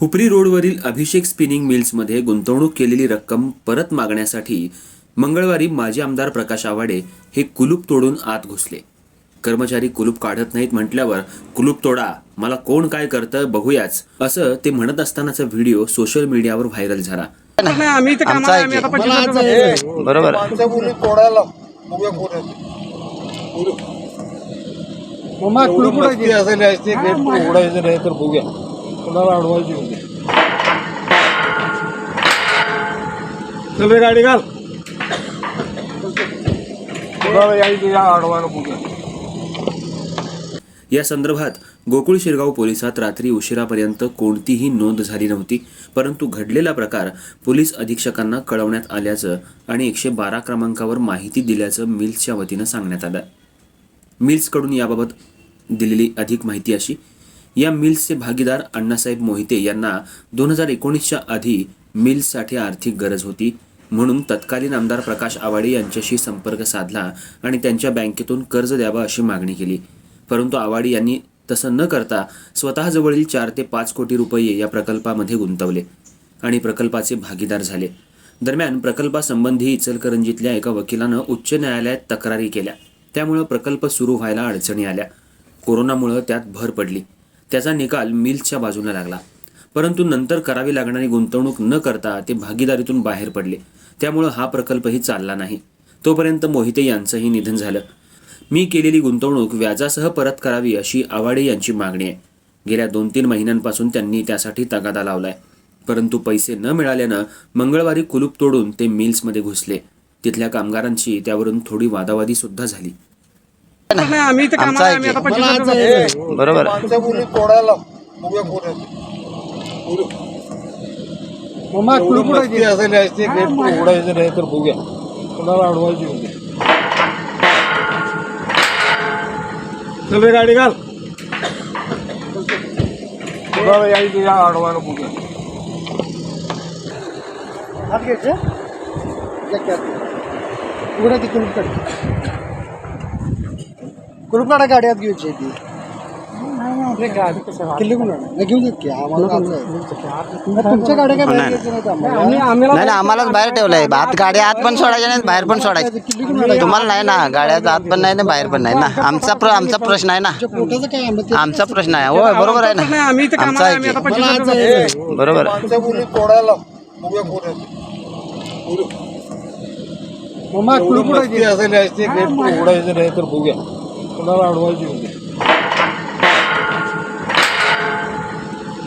हुपरी रोडवरील अभिषेक स्पिनिंग मिल्समध्ये गुंतवणूक केलेली रक्कम परत मागण्यासाठी मंगळवारी माजी आमदार प्रकाश आवाडे हे कुलूप तोडून आत घुसले. कर्मचारी कुलूप काढत नाहीत म्हटल्यावर कुलूप तोडा मला कोण काय करतं बघूयाच असं ते म्हणत असतानाचा व्हिडिओ सोशल मीडियावर व्हायरल झाला. बरोबर नाही तर बघूया. कोणाला अडवायची होती? चल गाडी घाल. कोणाला यायची या अडवायला बघूया या संदर्भात गोकुळ शिरगाव पोलिसात रात्री उशिरापर्यंत कोणतीही नोंद झाली नव्हती परंतु घडलेला प्रकार पोलीस अधीक्षकांना कळवण्यात आल्याचं आणि एकशे बारा क्रमांकावर माहिती दिल्याचं मिल्सच्या वतीनं सांगण्यात आलं. मिल्सकडून याबाबत दिलेली अधिक माहिती अशी या मिल्सचे भागीदार अण्णासाहेब मोहिते यांना दोन हजार एकोणीसच्या आधी मिल्ससाठी आर्थिक गरज होती. म्हणून तत्कालीन आमदार प्रकाश आवाडे यांच्याशी संपर्क साधला आणि त्यांच्या बँकेतून कर्ज द्यावं अशी मागणी केली. परंतु आवाडी यांनी तसं न करता स्वतःजवळील चार ते पाच कोटी रुपये या प्रकल्पामध्ये गुंतवले आणि प्रकल्पाचे भागीदार झाले. दरम्यान प्रकल्पासंबंधी इचलकरंजीतल्या एका वकिलानं उच्च न्यायालयात तक्रारी केल्या. त्यामुळं प्रकल्प सुरू व्हायला अडचणी आल्या. कोरोनामुळं त्यात भर पडली. त्याचा निकाल मिल्सच्या बाजूला लागला. परंतु नंतर करावी लागणारी गुंतवणूक न करता ते भागीदारीतून बाहेर पडले. त्यामुळं हा प्रकल्पही चालला नाही. तोपर्यंत मोहिते यांचंही निधन झालं. मी केलेली गुंतवणूक व्याजासह परत करावी अशी आवाडे यांची मागणी आहे. गेल्या दोन तीन महिन्यांपासून त्यांनी त्यासाठी तगादा लावलाय. परंतु पैसे न मिळाल्यानं मंगळवारी कुलूप तोडून ते मिल्समध्ये घुसले. तिथल्या कामगारांची त्यावरून थोडी वादावादी सुद्धा झाली. नाही आम्ही इथं कामाला आहे, आम्ही आता पंचवीस वर्ष झालो. बरोबर. माणसं बोली तोडायला बघूया कोण आहे मम्मा, कुलूप मस्ती असेल असते गेट उडायचं नाही तर बघूया. कोणाला अडवायची होती? चल रे गाडी घाल. कोणाला यायचं या अडवायला बघूया. उघडा कुलूप काढ कुलूप काढा गाडी आत घ्यायची ती किल्ली? नाही घेऊन येत की आम्हाला काढलं आहे. तुमच्या गाड्या काय बाहेर घ्यायच्या नाहीत आम्हाला. आम्ही आम्हाला नाही नाही आम्हालाच बाहेर ठेवलंय आत गाड्या आत पण सोडायच्या नाहीत बाहेर पण सोडायचे? तुम्हाला नाही ना गाड्याचा आत पण नाही ना बाहेर पण नाही ना आमचा प्र आमचा प्रश्न आहे ना तुमच्या पोटाचं काय आहे? मग ते- आमचा प्रश्न आहे होय बरोबर आहे नाही ना आम्ही इथं आमचा कामाला आहे, आहे आम्ही आता की. पंचवीस मला वर्ष आज झालो. आहे. बरोबर आहे उडायचं नाही तर बघूया कोणाला अडवायची होती.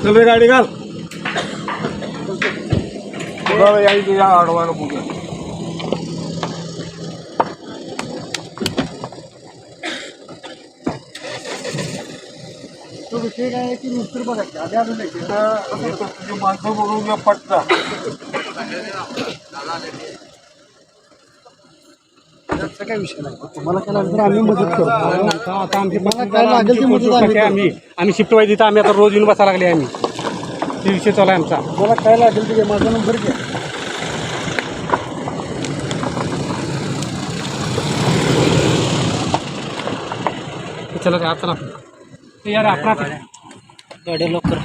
चल गाडी घाल. कोणाला यायचं या अडवायला बघूया विषय काय आहे की नुसतं बघा गाडी आणून द्यायची. इथं इथं तुझी माणसं बघून पटता त्याचा काय विषय नाही. तुम्हाला काय लागलं तर आम्ही मदत करू आता आता आमची मला काय लागेल ती मदत आम्ही करू. आम्ही आम्ही शिफ्ट व्हायची तर आम्ही आता रोज येऊन बसायला लागले आम्ही. ते विषय चालू आहे आमचा. मला काय लागेल ते घ्या. माझा नंबर घ्या. चला आता चला यार आपण गाड्या लवकर